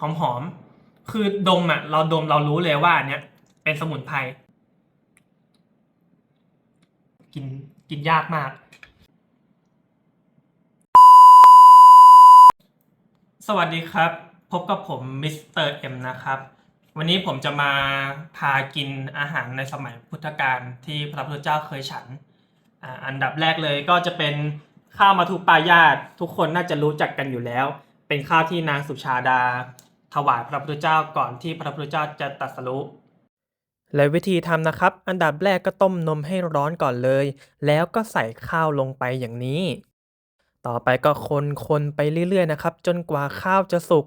หอมหอมๆคือดมอะ เราดมเรารู้เลยว่าอันเนี้ยเป็นสมุนไพรกินกินยากมาก สวัสดีครับ พบกับผมมิสเตอร์เอ็มนะครับ วันนี้ผมจะมาพากินอาหารในสมัยพุทธกาลที่พระพุทธเจ้าเคยฉันอันดับแรกเลยก็จะเป็นข้าวมาทุปายาตทุกคนน่าจะรู้จักกันอยู่แล้ว เป็นข้าวที่นางสุชาดา ถวายพระพุทธเจ้าก่อนที่พระพุทธเจ้าจะตรัสรู้และวิธีทำนะครับ อันดับแรกก็ต้มนมให้ร้อนก่อนเลย แล้วก็ใส่ข้าวลงไปอย่างนี้ ต่อไปก็คนคนไปเรื่อยๆนะครับ จนกว่าข้าวจะสุก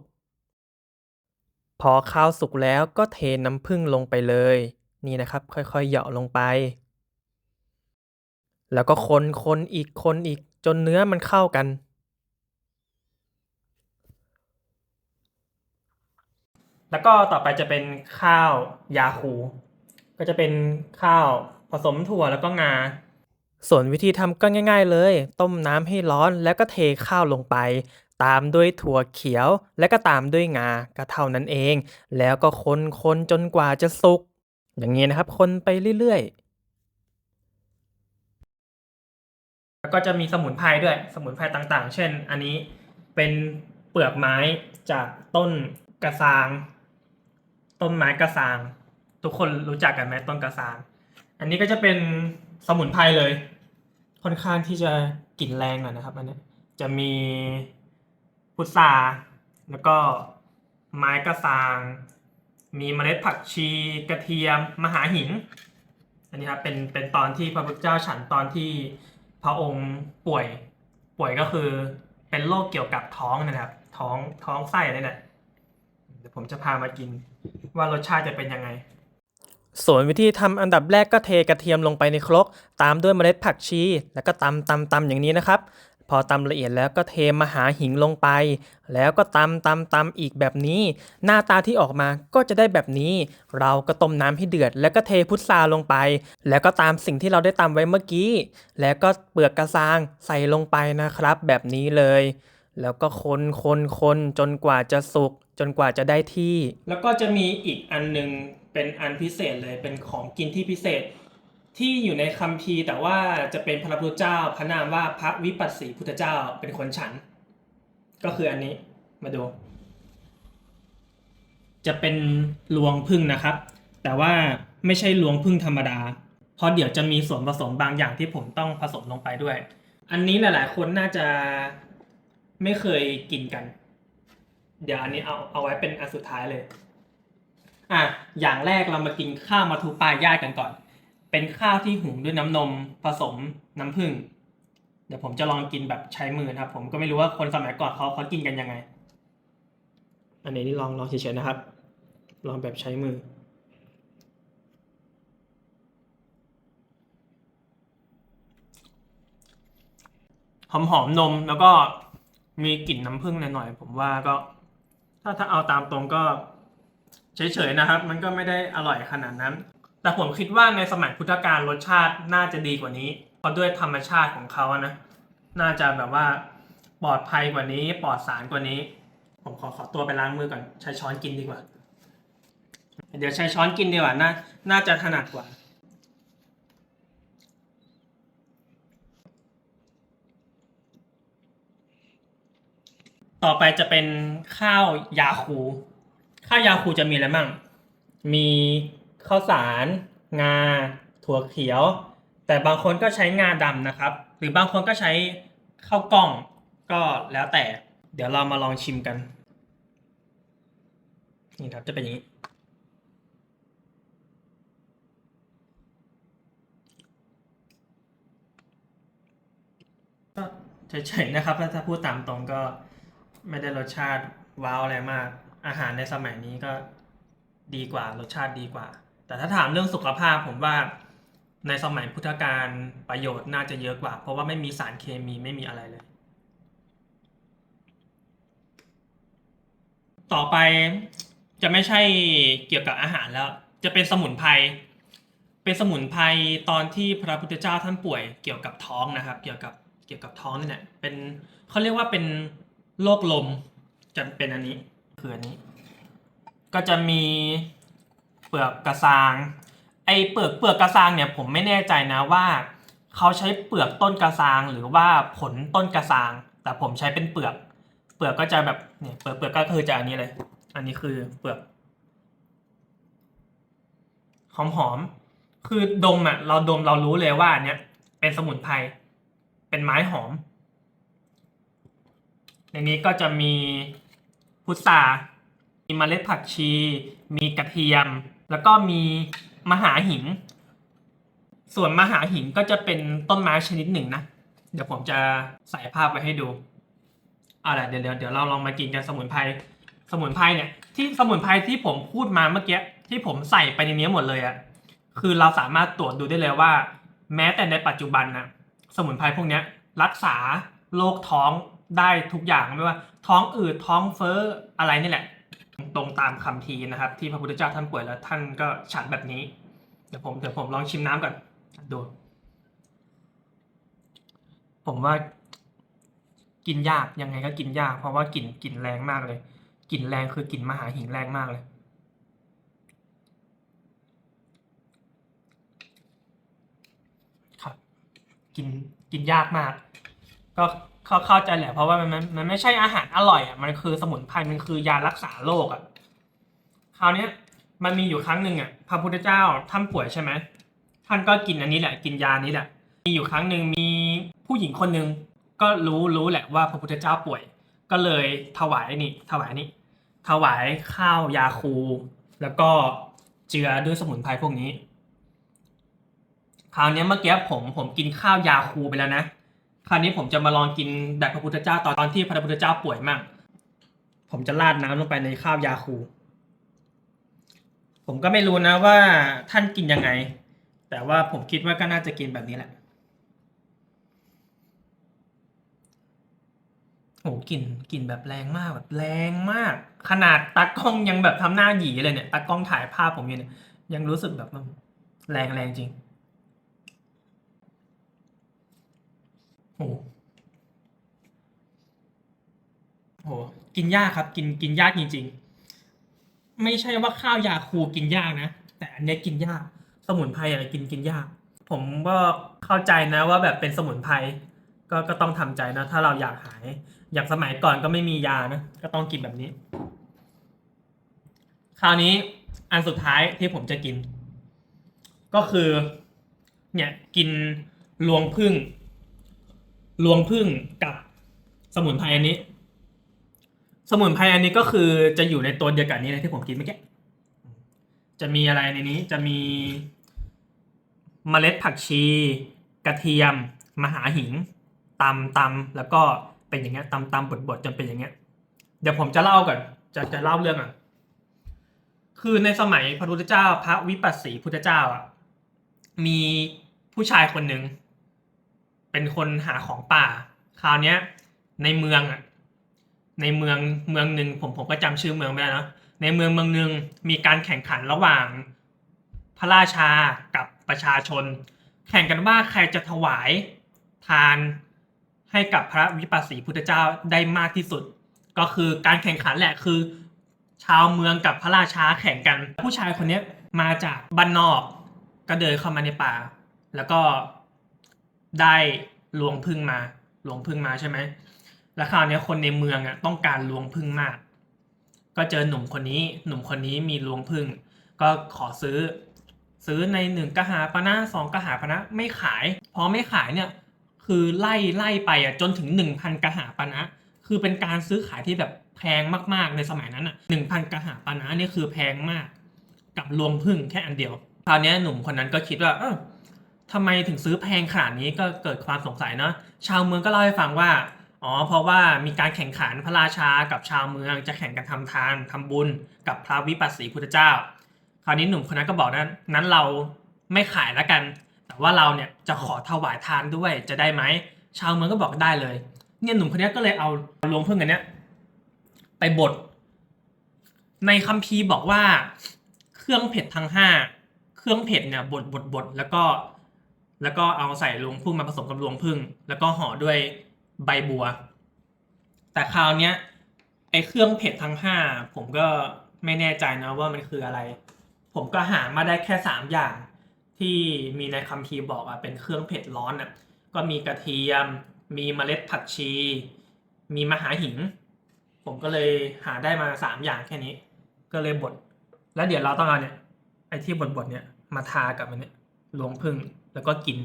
พอข้าวสุกแล้วก็เทน้ำผึ้งลงไปเลย นี่นะครับ ค่อยๆเหยาะลงไป แล้วก็คนคนอีกคนอีกจนเนื้อมันเข้ากัน แล้วก็ต่อไปจะเป็นข้าวยาคู ก็จะเป็นข้าวผสมถั่วแล้วก็งา ส่วนวิธีทำก็ง่าย ๆ เลย ต้มน้ำให้ร้อนแล้วก็เทข้าวลงไป ตามด้วยถั่วเขียวและก็ตามด้วยงาก็เท่านั้นเอง แล้วก็คนคนจนกว่าจะสุก อย่างนี้นะครับ คนไปเรื่อยๆแล้วก็จะมีสมุนไพรด้วย สมุนไพรต่างๆ เช่น อันนี้เป็นเปลือกไม้จากต้นกระซาง ต้นไม้กระซาง ทุกคนรู้จักกันไหมต้นกระซาง อันนี้ก็จะเป็นสมุนไพรเลย ค่อนข้างที่จะกลิ่นแรงหน่อยนะครับ อันนี้จะมีพุทราแล้วก็ไม้กระซาง มีเมล็ดผักชีกระเทียมมหาหิน อันนี้ครับเป็นเป็นตอนที่พระพุทธเจ้าฉันตอนที่พระองค์ป่วยป่วยก็คือเป็นโรคเกี่ยวกับท้องนะครับ ท้องท้องไส้นี่แหละเดี๋ยวผมจะพามากิน ว่ารสชาติจะเป็นยังไง ส่วนวิธีทำอันดับแรกก็เทกระเทียมลงไปในครก ตามด้วยเมล็ดผักชี แล้วก็ตำตำตำอย่างนี้นะครับ พอตำละเอียดแล้วก็เทมหาหิงลงไป แล้วก็ตำตำตำอีกแบบนี้ หน้าตาที่ออกมาก็จะได้แบบนี้ เราก็ต้มน้ำให้เดือด แล้วก็เทพุทราลงไป แล้วก็ตามสิ่งที่เราได้ตำไว้เมื่อกี้ แล้วก็เปลือกกระซางใส่ลงไปนะครับ แบบนี้เลย แล้วก็คนคนคนจนกว่าจะสุกจนกว่าจะได้ที่ แล้วก็จะมีอีกอันหนึงเป็นอันพิเศษเลยเป็นของกินที่พิเศษ ที่อยู่ในคัมภีร์แต่ว่าจะเป็นพระพุทธเจ้าพระนามว่าพระวิปัสสีพุทธเจ้าเป็นคนฉัน ก็คืออันนี้มาดู จะเป็นรวงพึ่งนะครับ แต่ว่าไม่ใช่รวงพึ่งธรรมดา เพราะเดี๋ยวจะมีส่วนผสมบางอย่างที่ผมต้องผสมลงไปด้วย อันนี้หลาย ๆ คนน่าจะ ไม่เคยกินกัน เดี๋ยวอันนี้เอาเอาไว้เป็นอันสุดท้ายเลย อะอย่างแรกเรามากินข้าวมาทูปลายาตกันก่อน เป็นข้าวที่หุงด้วยน้ำนมผสมน้ำผึ้งเดี๋ยวผมจะลองกินแบบใช้มือนะครับ ผมก็ไม่รู้ว่าคนสมัยก่อนเขาเขากินกันยังไง อันนี้นี่ลองลองเฉยๆนะครับ ลองแบบใช้มือหอมหอมๆนมแล้วก็ มีกลิ่นน้ำผึ้งหน่อยๆผมว่าก็ ถ้าถ้าเอาตามตรงก็เฉยๆนะครับ มันก็ไม่ได้อร่อยขนาดนั้น แต่ผมคิดว่าในสมัยพุทธกาลรสชาติน่าจะดีกว่านี้เพราะด้วยธรรมชาติของเขานะ น่าจะแบบว่าปลอดภัยกว่านี้ ปลอดสารกว่านี้ ผมขอขอตัวไปล้างมือก่อนใช้ช้อนกินดีกว่า เดี๋ยวใช้ช้อนกินดีกว่าน่าน่าจะถนัดกว่า ต่อไปจะเป็นข้าวยาคู ข้าวยาคูจะมีอะไรบ้าง มีข้าวสาร งา ถั่วเขียว แต่บางคนก็ใช้งาดำนะครับ หรือบางคนก็ใช้ข้าวกล้อง ก็แล้วแต่ เดี๋ยวเรามาลองชิมกัน นี่ครับจะเป็นอย่างนี้ ก็เฉยๆนะครับถ้าถ้าพูดตามตรงก็ ไม่ได้รสชาติว้าวอะไรมาก อาหารในสมัยนี้ก็ดีกว่ารสชาติดีกว่า แต่ถ้าถามเรื่องสุขภาพผมว่าในสมัยพุทธกาลประโยชน์น่าจะเยอะกว่า เพราะว่าไม่มีสารเคมีไม่มีอะไรเลย ต่อไปจะไม่ใช่เกี่ยวกับอาหารแล้ว จะเป็นสมุนไพรเป็นสมุนไพรตอนที่พระพุทธเจ้าท่านป่วยเกี่ยวกับท้องนะครับ เกี่ยวกับเกี่ยวกับท้องนี่แหละเป็นเขาเรียกว่าเป็น โรคลมจะเป็นอันนี้คืออันนี้ ก็จะมีเปลือกกระซางไอเปลือกเปลือกกระซางเนี่ยผมไม่แน่ใจนะว่าเขาใช้เปลือกต้นกระซางหรือว่าผลต้นกระซาง แต่ผมใช้เป็นเปลือก เปลือกก็จะแบบเนี่ยเปลือกเปลือกก็คือจะอันนี้เลย อันนี้คือเปลือกหอมหอมๆคือดมอะเราดมเรารู้เลยว่าอันเนี้ยเป็นสมุนไพรเป็นไม้หอม ในนี้ก็จะมีพุทรามีเมล็ดผักชี มีกระเทียม แล้วก็มีมหาหิง ส่วนมหาหิงก็จะเป็นต้นไม้ชนิดหนึ่งนะ เดี๋ยวผมจะใส่ภาพไว้ให้ดูเอาละเดี๋ยวเดี๋ยวเราลองมากินกันสมุนไพร สมุนไพรเนี่ยที่สมุนไพรที่ผมพูดมาเมื่อกี้ที่ผมใส่ไปในนี้หมดเลยอะคือเราสามารถตรวจดูได้เลยว่า แม้แต่ในปัจจุบันนะสมุนไพรพวกนี้รักษาโรคท้อง ได้ทุกอย่างไม่ว่า ท้องอืดท้องเฟ้ออะไรนี่แหละ ตรงตามคำทีนะครับ ที่พระพุทธเจ้าท่านป่วยแล้วท่านก็ฉันแบบนี้ เดี๋ยวผมเดี๋ยวผมลองชิมน้ำก่อนดู ผมว่ากินยากยังไงก็กินยาก เพราะว่ากลิ่นกลิ่นแรงมากเลยกลิ่นแรงคือกลิ่นมหาหิงแรงมากเลย ครับ กินกินยากมาก ก็ เข้าเข้าใจแหละเพราะว่ามันมันมันไม่ใช่อาหารอร่อยอะมันคือสมุนไพรมันคือยารักษาโรคอะคราวเนี้ยมันมีอยู่ครั้งหนึ่งอะพระพุทธเจ้าท่านป่วยใช่ไหมท่านก็กินอันนี้แหละกินยานี้แหละ มีอยู่ครั้งหนึ่งมีผู้หญิงคนหนึ่งก็รู้รู้แหละว่าพระพุทธเจ้าป่วย ก็เลยถวายนี่ถวายนี่ถวายข้าวยาคู แล้วก็เจือด้วยสมุนไพรพวกนี้ คราวนี้เมื่อกี้ผมผมกินข้าวยาคูไปแล้วนะ คราวนี้ผมจะมาลองกินแบบพระพุทธเจ้าตอนตอนที่พระพุทธเจ้าป่วยมั่ง ผมจะราดน้ำลงไปในข้าวยาคู ผมก็ไม่รู้นะว่าท่านกินยังไง แต่ว่าผมคิดว่าก็น่าจะกินแบบนี้แหละ โอ้กลิ่นกลิ่นแบบแรงมากแบบแรงมาก ขนาดตากล้องยังแบบทำหน้าหยีเลยเนี่ยตากล้องถ่ายภาพผมอยู่เนี่ยยังรู้สึกแบบแรงแรงจริง โอ้โห กินยากครับ กินกินยากจริง ๆ ไม่ใช่ว่าข้าวยาคูกินยากนะ แต่อันเนี้ยกินยาก สมุนไพรอะไรกินกินยาก ผมก็เข้าใจนะว่าแบบเป็นสมุนไพรก็ก็ต้องทำใจนะถ้าเราอยากหาย อย่างสมัยก่อนก็ไม่มียานะ ก็ต้องกินแบบนี้ คราวนี้อันสุดท้ายที่ผมจะกิน ก็คือ เนี่ยกินรวงพึ่ง รวงพึ่งกับสมุนไพรอันนี้ สมุนไพรอันนี้ก็คือจะอยู่ในตัวเดียวกันนี้เลยที่ผมกินเมื่อกี้จะมีอะไรในนี้จะมีเมล็ดผักชี กระเทียม มหาหิงตำตำแล้วก็เป็นอย่างเงี้ยตำตำบดบดจนเป็นอย่างเงี้ย เดี๋ยวผมจะเล่าก่อนจะจะเล่าเรื่องอะคือในสมัยพระพุทธเจ้าพระวิปัสสีพุทธเจ้าอะมีผู้ชายคนหนึ่ง เป็นคนหาของป่า คราวเนี้ย ในเมืองอะในเมืองเมืองหนึ่งผมผมก็จำชื่อเมืองไม่ได้นะในเมืองเมืองหนึ่งมีการแข่งขันระหว่าง พระราชากับประชาชน แข่งกันว่าใครจะถวายทานให้กับพระวิปัสสีพุทธเจ้าได้มากที่สุด ก็คือการแข่งขันแหละคือ ชาวเมืองกับพระราชาแข่งกัน ผู้ชายคนนี้มาจากบ้านนอก ก็เดินเข้ามาในป่า แล้วก็ ได้ลวงพึ่งมาลวงพึ่งมาใช่ไหมแล้วคราวนี้คนในเมืองอะต้องการลวงพึ่งมาก ก็เจอหนุ่มคนนี้ หนุ่มคนนี้มีลวงพึ่ง ก็ขอซื้อ ซื้อในหนึ่งกหาปณะสองกหาปณะไม่ขาย พอไม่ขายเนี่ยคือไล่ไล่ไปอะจนถึงหนึ่งพันกหาปณะคือเป็นการซื้อขายที่แบบแพงมากๆในสมัยนั้นอะหนึ่งพันกหาปณะนี่คือแพงมาก กับรวงพึ่งแค่อันเดียวคราวนี้หนุ่มคนนั้นก็คิดว่าเออ ทำไมถึงซื้อแพงขนาดนี้ก็เกิดความสงสัยเนาะชาวเมืองก็เล่าให้ฟังว่าอ๋อเพราะว่ามีการแข่งขันพระราชากับชาวเมืองจะแข่งกันทำทานทำบุญกับพระวิปัสสีพุทธเจ้า คราวนี้หนุ่มคนนั้นก็บอกนั้นนั้นเราไม่ขายแล้วกัน แต่ว่าเราเนี่ยจะขอถวายทานด้วยจะได้ไหมชาวเมืองก็บอกได้เลย เนี่ยหนุ่มคนนี้ก็เลยเอาลวงพึ่งอันเนี้ยไปบดในคัมภีร์บอกว่า เครื่องเผ็ดทั้งห้าเครื่องเผ็ดเนี่ยบดบดบดแล้วก็ แล้วก็เอาใส่รวงพึ่งมาผสมกับรวงพึ่ง แล้วก็ห่อด้วยใบบัว แต่คราวเนี้ยไอเครื่องเผ็ดทั้งห้าผมก็ไม่แน่ใจนะว่ามันคืออะไร ผมก็หามาได้แค่สามอย่างที่มีในคัมภีร์บอกอะเป็นเครื่องเผ็ดร้อนอะก็มีกระเทียม มีเมล็ดผักชี มีมหาหิง ผมก็เลยหาได้มาสามอย่างแค่นี้ ก็เลยบดแล้วเดี๋ยวเราต้องเอาเนี่ยไอ้ที่บดบดเนี่ยมาทากับมันเนี่ย รวงพึ่งแล้วก็กิน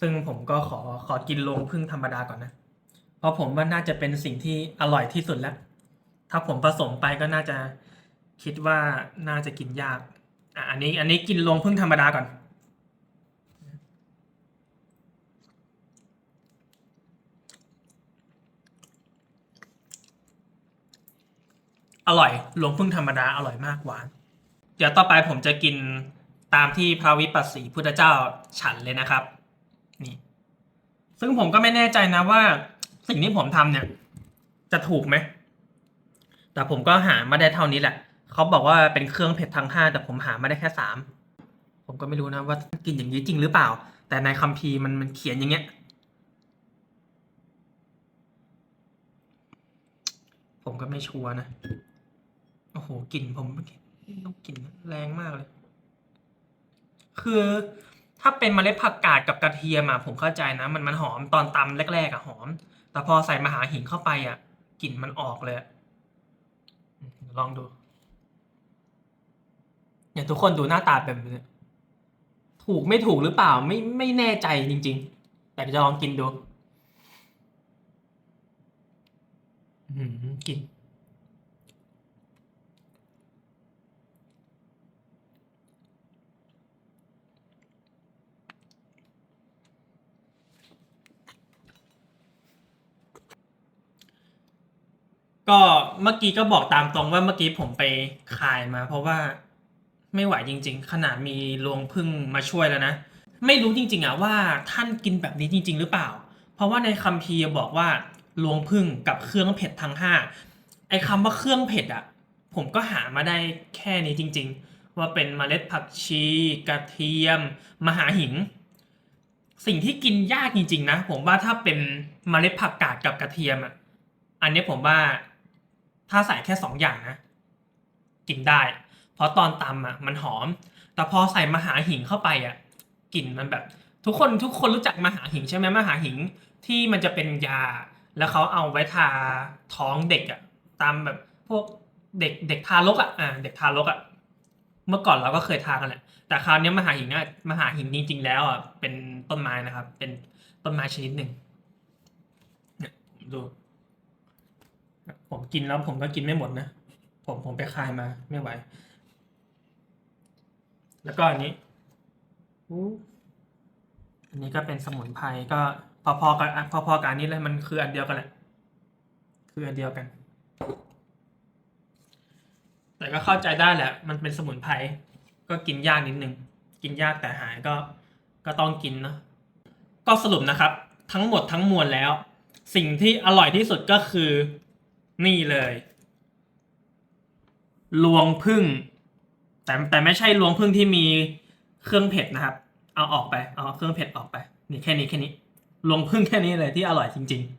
ซึ่งผมก็ขอขอกินรวงพึ่งธรรมดาก่อนนะ เพราะผมว่าน่าจะเป็นสิ่งที่อร่อยที่สุดแล้ว ถ้าผมผสมไปก็น่าจะคิดว่าน่าจะกินยากอะอันนี้อันนี้กินรวงพึ่งธรรมดาก่อนอร่อยหลวงพึ่งธรรมดาอร่อยมากหวาน เดี๋ยวต่อไปผมจะกิน ตามที่พระวิปัสสีพุทธเจ้าฉันเลยนะครับนี่ซึ่งผมก็ไม่แน่ใจนะว่า สิ่งที่ผมทำเนี่ย จะถูกไหม แต่ผมก็หามาได้เท่านี้แหละ เขาบอกว่าเป็นเครื่องเผ็ดทั้งห้าแต่ผมหามาได้แค่สามผมก็ไม่รู้นะว่ากินอย่างนี้จริงหรือเปล่า แต่ในคัมภีร์มันมันเขียนอย่างเงี้ย ผมก็ไม่ชัวร์นะ โอ้โหกลิ่นผมต้องกลิ่นแรงมากเลย คือถ้าเป็นเมล็ดผักกาดกับกระเทียมอะผมเข้าใจนะ มันมันหอมตอนตำแรกๆอะหอม แต่พอใส่มหาหิงเข้าไปอะกลิ่นมันออกเลยลองดูเนี่ยทุกคนดูหน้าตาแบบนี้ถูกไม่ถูกหรือเปล่าไม่ไม่แน่ใจจริง ๆ แต่จะลองกินดู อืมกลิ่น ก็เมื่อกี้ก็บอกตามตรงว่าเมื่อกี้ผมไปคายมา เพราะว่าไม่ไหวจริง ๆ ขนาดมีรวงพึ่งมาช่วยแล้วนะ ไม่รู้จริงๆอะว่าท่านกินแบบนี้จริง ๆ หรือเปล่า เพราะว่าในคัมภีร์บอกว่ารวงพึ่งกับเครื่องเผ็ดทั้งห้าไอ้คำว่าเครื่องเผ็ดอะผมก็หามาได้แค่นี้จริง ๆ ว่าเป็นเมล็ดผักชีกระเทียม มหาหิง สิ่งที่กินยากจริง ๆ นะ ผมว่าถ้าเป็นเมล็ดผักกาดกับกระเทียมอะอันนี้ผมว่า ถ้าใส่แค่สองอย่างนะ กินได้ เพราะตอนตำอะมันหอม แต่พอใส่มหาหิงเข้าไปอะกลิ่นมันแบบ ทุกคนทุกคนรู้จักมหาหิงใช่ไหมมหาหิงที่มันจะเป็นยา แล้วเขาเอาไว้ทาท้องเด็กอะตามแบบพวกเด็กเด็กทารกอะอ่าเด็กทารกอะเมื่อก่อนเราก็เคยทากันแหละแต่คราวนี้มหาหิงอะมหาหิงจริงๆแล้วอะเป็นต้นไม้นะครับ เป็นต้นไม้ชนิดหนึ่งเนี่ยดู ผมกินแล้วผมก็กินไม่หมดนะ ผมผมไปคายมาไม่ไหว แล้วก็อันนี้อันนี้ก็เป็นสมุนไพรก็พอๆกับพอๆกับอันนี้เลยมันคืออันเดียวกันแหละ คืออันเดียวกัน แต่ก็เข้าใจได้แหละ มันเป็นสมุนไพรก็กินยากนิดนึง กินยากแต่หายก็ก็ต้องกินเนอะก็สรุปนะครับ ทั้งหมดทั้งมวลแล้ว สิ่งที่อร่อยที่สุดก็คือ นี่เลย ลวงพึ่ง แต่แต่ไม่ใช่ลวงพึ่งที่มีเครื่องเผ็ดนะครับ เอาออกไป เอาเครื่องเผ็ดออกไป นี่แค่นี้แค่นี้ ลวงพึ่งแค่นี้เลยที่อร่อยจริง ๆ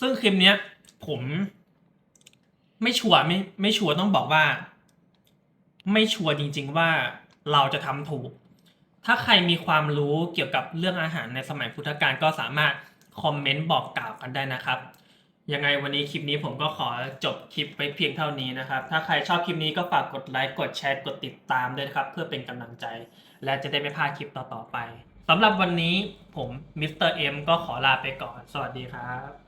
ซึ่งคลิปเนี้ย ผม ไม่ชัวร์ไม่ไม่ชัวร์ต้องบอกว่า ไม่ชัวร์จริง ๆ ว่าเราจะทำถูก ถ้าใครมีความรู้เกี่ยวกับเรื่องอาหารในสมัยพุทธกาลก็สามารถคอมเมนต์บอกกล่าวกันได้นะครับ ยังไงวันนี้คลิปนี้ผมก็ขอจบคลิปไปเพียงเท่านี้นะครับ ถ้าใครชอบคลิปนี้ก็ฝากกดไลค์ กดแชร์ กดติดตามด้วยนะครับ เพื่อเป็นกำลังใจ และจะได้ไม่พลาดคลิปต่อๆไปสำหรับวันนี้ผมมิสเตอร์เอ็มก็ขอลาไปก่อน สวัสดีครับ